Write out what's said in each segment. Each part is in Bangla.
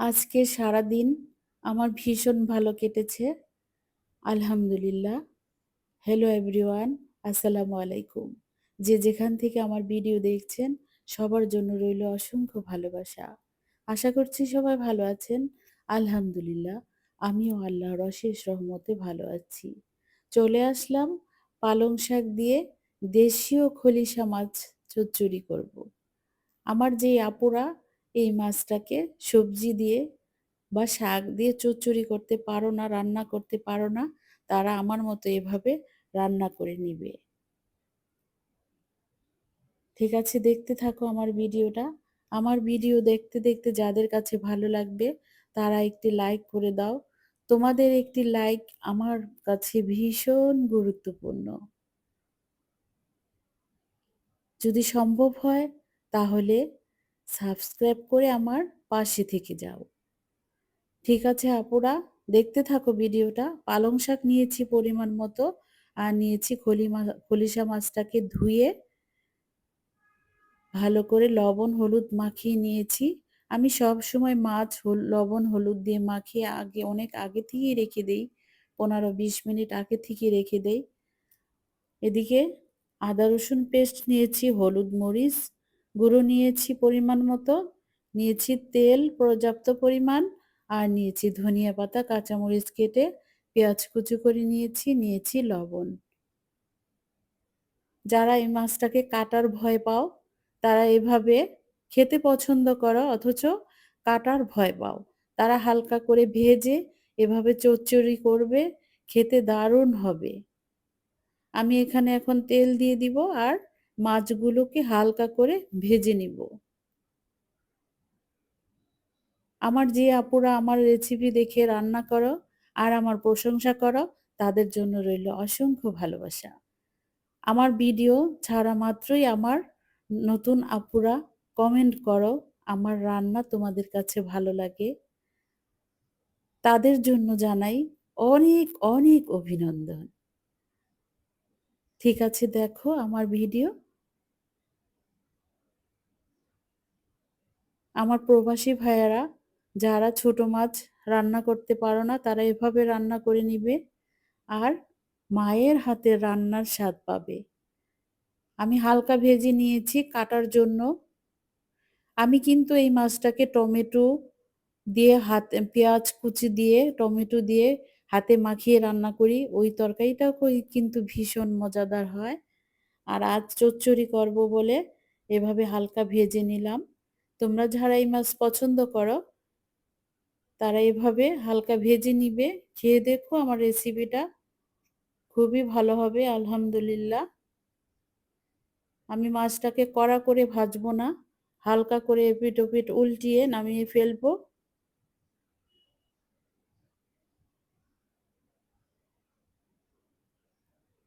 আজকে সারাদিন আমার ভীষণ ভালো কেটেছে। আলহামদুলিল্লাহ। হ্যালো এভরিওয়ান আসসালামু আলাইকুম। যে যেখান থেকে আমার ভিডিও দেখছেন, সবার জন্য রইল অসংখ্য ভালোবাসা। আশা করছি সবাই ভালো আছেন। আলহামদুলিল্লাহ, আমিও আল্লাহর অশেষ রহমতে ভালো আছি। চলে আসলাম পালং শাক দিয়ে দেশীয় খলিশা মাছ চচ্চড়ি করব। আমার যেই আপুরা এই মাছটাকে সবজি দিয়ে বা শাক দিয়ে চচ্চড়ি করতে পারো না, রান্না করতে পারো না, তারা আমার মতো এভাবে রান্না করে নিবে। ঠিক আছে, দেখতে থাকো আমার ভিডিওটা। আমার ভিডিও দেখতে দেখতে যাদের কাছে ভালো লাগবে, তারা একটি লাইক করে দাও। তোমাদের একটি লাইক আমার কাছে ভীষণ গুরুত্বপূর্ণ। যদি সম্ভব হয়, তাহলে সাবস্ক্রাইব করে আমার পাশে থেকে যাও। ঠিক আছে আপুরা, দেখতে থাকো ভিডিওটা। পালং শাক নিয়েছি পরিমাণ মতো আর নিয়েছি খলি মা, খলিশা মাছটাকে ধুয়ে ভালো করে লবণ হলুদ মাখিয়ে নিয়েছি। আমি সব সময় মাছ লবণ হলুদ দিয়ে মাখিয়ে আগে, অনেক আগে থেকেই রেখে দেই। পনেরো বিশ মিনিট আগে থেকে রেখে দেই। এদিকে আদা রসুন পেস্ট নিয়েছি, হলুদ মরিচ গুঁড়ো নিয়েছি পরিমাণ মতো, নিয়েছি তেল, পর্যাপ্ত পরিমাণ, আর নিয়েছি ধনিয়া পাতা, কাঁচামরিচ কেটে পেঁয়াজ কুচু করে নিয়েছি নিয়েছি লবণ। যারা এই মাছটাকে কাটার ভয় পাও, তারা এভাবে খেতে পছন্দ করো, অথচ কাটার ভয় পাও। তারা হালকা করে ভেজে এভাবে চচ্চড়ি করবে, খেতে দারুণ হবে। আমি এখানে এখন তেল দিয়ে দিব, আর মাছগুলোকে হালকা করে ভেজে নিব। আমার যে আপুরা আমার রেসিপি দেখে রান্না করো আর আমার প্রশংসা করো, তাদের জন্য রইল অসংখ্য ভালোবাসা। আমার ভিডিও ছাড়া মাত্রই আমার নতুন আপুরা কমেন্ট করো, আমার রান্না তোমাদের কাছে ভালো লাগে। তাদের জন্য জানাই অনেক অনেক অভিনন্দন। ঠিক আছে, দেখো আমার ভিডিও আমার প্রবাসী ভাইয়ারা, যারা ছোট মাছ রান্না করতে পারো না, তারা এভাবে রান্না করে নিবে আর মায়ের হাতের রান্নার স্বাদ পাবে। আমি হালকা ভেজে নিয়েছি কাটার জন্য। আমি কিন্তু এই মাছটাকে টমেটো দিয়ে হাতে, পেঁয়াজ কুচি দিয়ে, টমেটো দিয়ে হাতে মাখিয়ে রান্না করি। ওই তরকারিটাও কিন্তু ভীষণ মজাদার হয়। আর আজ চচ্চড়ি করব বলে এভাবে হালকা ভেজে নিলাম। তোমরা যারা এই মাছ পছন্দ করো, তারা এভাবে হালকা ভেজে নিবে। খেয়ে দেখো আমার রেসিপিটা খুবই ভালো হবে, আলহামদুলিল্লাহ। আমি মাছটাকে কড়া করে ভাজবো না, হালকা করে এপিট ওপিট উল্টিয়ে নামিয়ে ফেলব।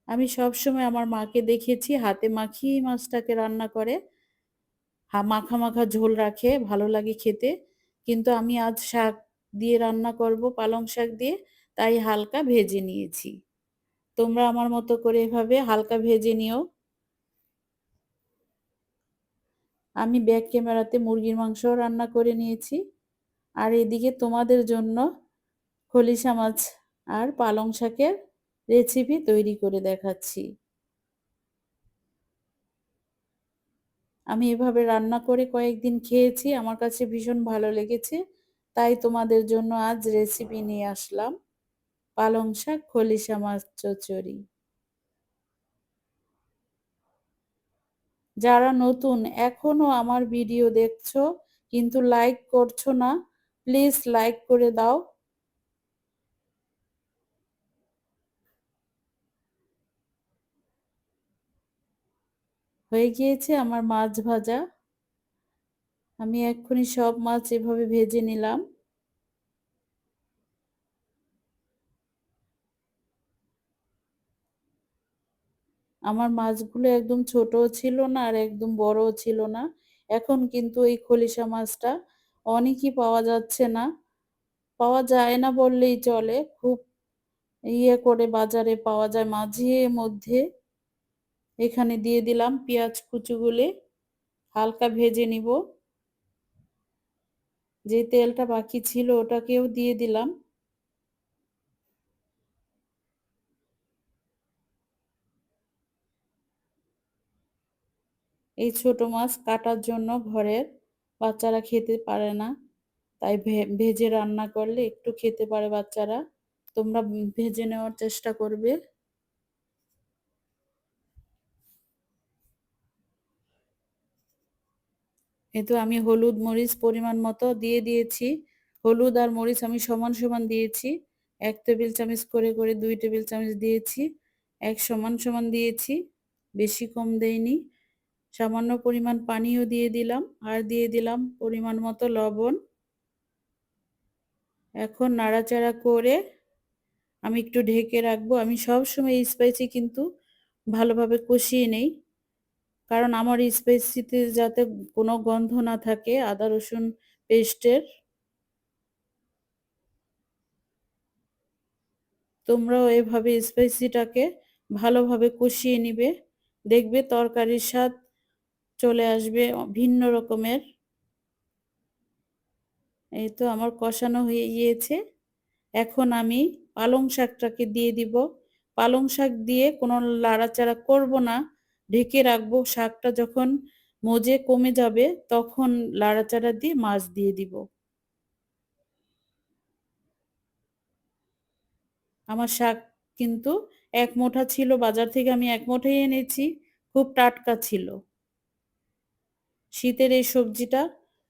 আমি সবসময় আমার মাকে দেখেছি, হাতে মাখিয়ে মাছটাকে রান্না করে। মাখা মাখা ঝোল রাখে, ভালো লাগে খেতে। কিন্তু আমি আজ শাক দিয়ে রান্না করব, পালং শাক দিয়ে, তাই হালকা ভেজে নিয়েছি। তোমরা আমার মতো করে এভাবে হালকা ভেজে নিও। আমি ব্যাক ক্যামেরাতে মুরগির মাংস রান্না করে নিয়েছি। আর এদিকে তোমাদের জন্য খলিশা মাছ আর পালং শাকের রেসিপি তৈরি করে দেখাচ্ছি। আমি এভাবে রান্না করে কয়েকদিন খেয়েছি, আমার কাছে ভীষণ ভালো লেগেছে। তাই তোমাদের জন্য আজ রেসিপি নিয়ে আসলাম। পালং শাক, খলিশা মাছ চচড়ি যারা নতুন, এখনও আমার ভিডিও দেখছ, কিন্তু লাইক করছ না প্লিজ লাইক করে দাও। হয়ে গিয়েছে আমার মাছ ভাজা। আমি এক্ষুনি সব মাছ এভাবে ভেজে নিলাম। আমার মাছগুলো একদম ছোট ছিল না আর একদম বড় ছিল না। এখন কিন্তু এই খলিশা মাছটা অনেকই পাওয়া যাচ্ছে না। পাওয়া যায় না বললেই চলে। খুব ইয়ে করে বাজারে পাওয়া যায় মাঝে মধ্যে। এখানে দিয়ে দিলাম পেঁয়াজ কুচুগুলি। হালকা ভেজে নিব। যে তেলটা বাকি ছিল ওটাকেও দিয়ে দিলাম। এই ছোট মাছ কাটার জন্য ঘরের বাচ্চারা খেতে পারে না। তাই ভেজে রান্না করলে একটু খেতে পারে বাচ্চারা। তোমরা ভেজে নেওয়ার চেষ্টা করবে। এতো আমি হলুদ মরিচ পরিমাণ মতো দিয়ে দিয়েছি। হলুদ আর মরিচ আমি সমান সমান দিয়েছি। এক টেবিল চামচ করে করে দুই টেবিল চামচ দিয়েছি। এক সমান সমান দিয়েছি, বেশি কম দেইনি। সামান্য পরিমাণ পানিও দিয়ে দিলাম আর দিয়ে দিলাম পরিমাণ মতো লবণ। এখন নাড়াচাড়া করে আমি একটু ঢেকে রাখব। আমি সব সময় স্পাইসি কিন্তু ভালোভাবে কষিয়ে নেই। কারণ আমার স্পাইসিতে যাতে কোনো গন্ধ না থাকে আদা, রসুন পেস্টের তোমরাও এভাবে স্পাইসিটাকে ভালোভাবে কষিয়ে নিবে। দেখবে তরকারির স্বাদ চলে আসবে ভিন্ন রকমের। এই তো আমার কষানো হয়ে গিয়েছে। এখন আমি পালং শাকটাকে দিয়ে দিব। পালং শাক দিয়ে কোনো লাড়াচাড়া করব না। ঢেকে রাখব শাকটা যখন মজে কমে যাবে তখন লাড়াচাড়া দিয়ে মাছ দিয়ে দিব। আমার শাক কিন্তু এক মোঠা ছিল, বাজার থেকে আমি এক মোঠাই এনেছি, খুব টাটকা ছিল। শীতের এই সবজিটা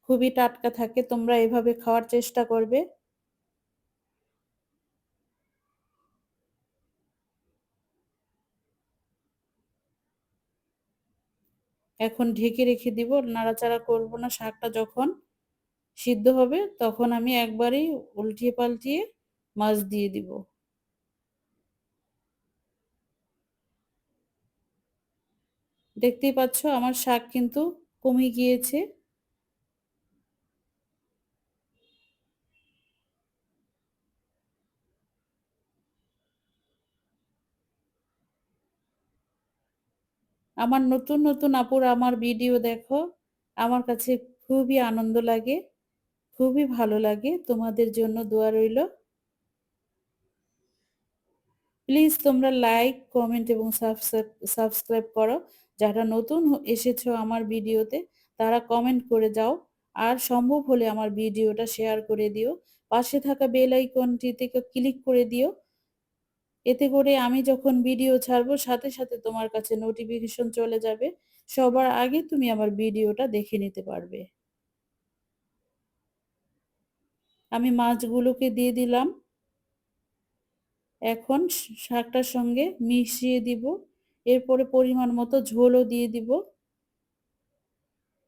খুবই টাটকা থাকে, তোমরা এভাবে খাওয়ার চেষ্টা করবে। এখন ঢেকে রেখে দিব, নাড়াচাড়া করব না, শাকটা যখন সিদ্ধ হবে তখন আমি একবারেই উল্টিয়ে পাল্টিয়ে মাছ দিয়ে দিব। দেখতেই পাচ্ছ আমার শাক কিন্তু কমে গিয়েছে। আমার নতুন নতুন আপুর আমার ভিডিও দেখো। আমার কাছে খুবই আনন্দ লাগে, খুবই ভালো লাগে। তোমাদের জন্য দোয়া রইল। প্লিজ তোমরা লাইক কমেন্ট এবং সাবস্ক্রাইব করো। যারা নতুন এসেছ আমার ভিডিওতে তারা কমেন্ট করে যাও। আর সম্ভব হলে আমার ভিডিওটা শেয়ার করে দিও। পাশে থাকা বেল আইকনটিতে ক্লিক করে দিও। এতে করে আমি যখন ভিডিও ছাড়বো, সাথে সাথে তোমার কাছে নোটিফিকেশন চলে যাবে। সবার আগে তুমি আমার ভিডিওটা দেখে নিতে পারবে। আমি মাছগুলোকে দিয়ে দিলাম। এখন শাকটার সঙ্গে মিশিয়ে দিব। এরপরে পরিমাণ মতো ঝোলও দিয়ে দিব।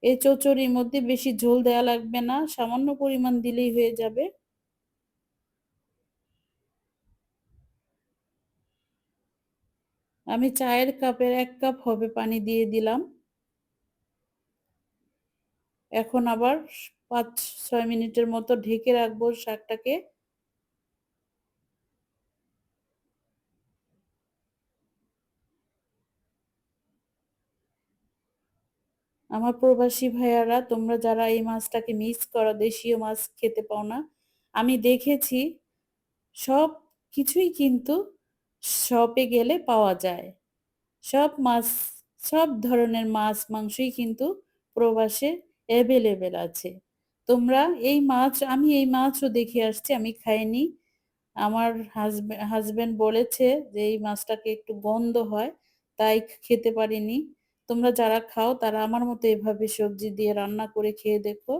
এই চচড়ির মধ্যে বেশি ঝোল দেওয়া লাগবে না, সামান্য পরিমাণ দিলেই হয়ে যাবে। আমি চায়ের কাপের এক কাপ হবে পানি দিয়ে দিলাম। এখন আবার পাঁচ, ছয় মিনিটের মতো ঢেকে রাখব শাকটাকে। আমার প্রবাসী ভাইয়ারা, তোমরা যারা এই মাছটাকে মিস করো, দেশীয় মাছ খেতে পাও না, আমি দেখেছি সব কিছুই কিন্তু শপে গেলে পাওয়া যায়। সব মাছ, সব ধরনের মাছ, মাংসই কিন্তু প্রবাসে অ্যাভেলেবেল আছে। তোমরা এই মাছ, আমি এই মাছও দেখে আসছি, আমি খাইনি। আমার হাজব্যান্ড বলেছে যে এই মাছটাকে একটু গন্ধ হয়, তাই খেতে পারিনি। তোমরা যারা খাও, তারা আমার মতো এভাবে সবজি দিয়ে রান্না করে খেয়ে দেখো,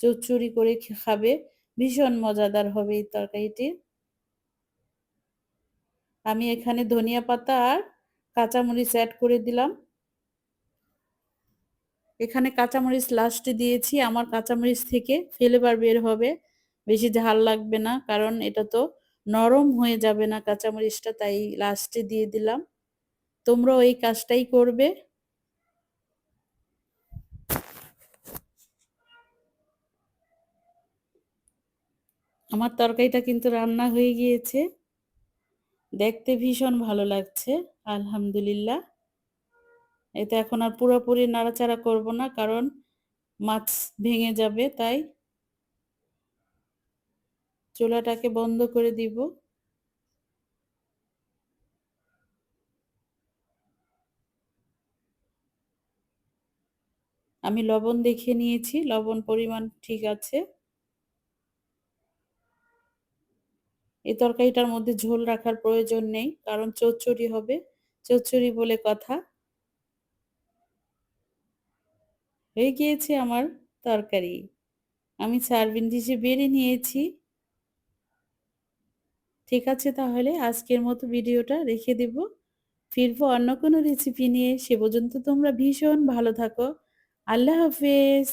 চচ্চড়ি করে খাবে। ভীষণ মজাদার হবে এই তরকারিটি। আমি এখানে ধনিয়া পাতা আর কাঁচামরিচ অ্যাড করে দিলাম। এখানে কাঁচামরিচ লাস্টে দিয়েছি। আমার কাঁচামরিচ থেকে ফ্লেভার বের হবে। বেশি ঝাল লাগবে না, কারণ এটা তো নরম হয়ে যাবে না কাঁচামরিচটা, তাই লাস্টে দিয়ে দিলাম। তোমরাও এই কাজটাই করবে। আমার তরকারিটা কিন্তু রান্না হয়ে গিয়েছে। দেখতে ভীষণ ভালো লাগছে, আলহামদুলিল্লাহ। এতে এখন আর পুরোপুরি নাড়াচাড়া করব না, কারণ মাছ ভেঙে যাবে, তাই চুলাটাকে বন্ধ করে দিব। আমি লবণ দেখে নিয়েছি, লবণ পরিমাণ ঠিক আছে। এই তরকারিটার মধ্যে ঝোল রাখার প্রয়োজন নেই, কারণ চচ্চড়ি হবে। চচ্চড়ি বলে কথা। হয়ে গিয়েছে আমার তরকারি। আমি সার্ভিং ডিশে বেড়ে নিয়েছি। ঠিক আছে তাহলে, আজকের মতো ভিডিওটা রেখে দেব। ফিরবো অন্য কোনো রেসিপি নিয়ে। সে পর্যন্ত তোমরা ভীষণ ভালো থাকো। আল্লাহ হাফেজ।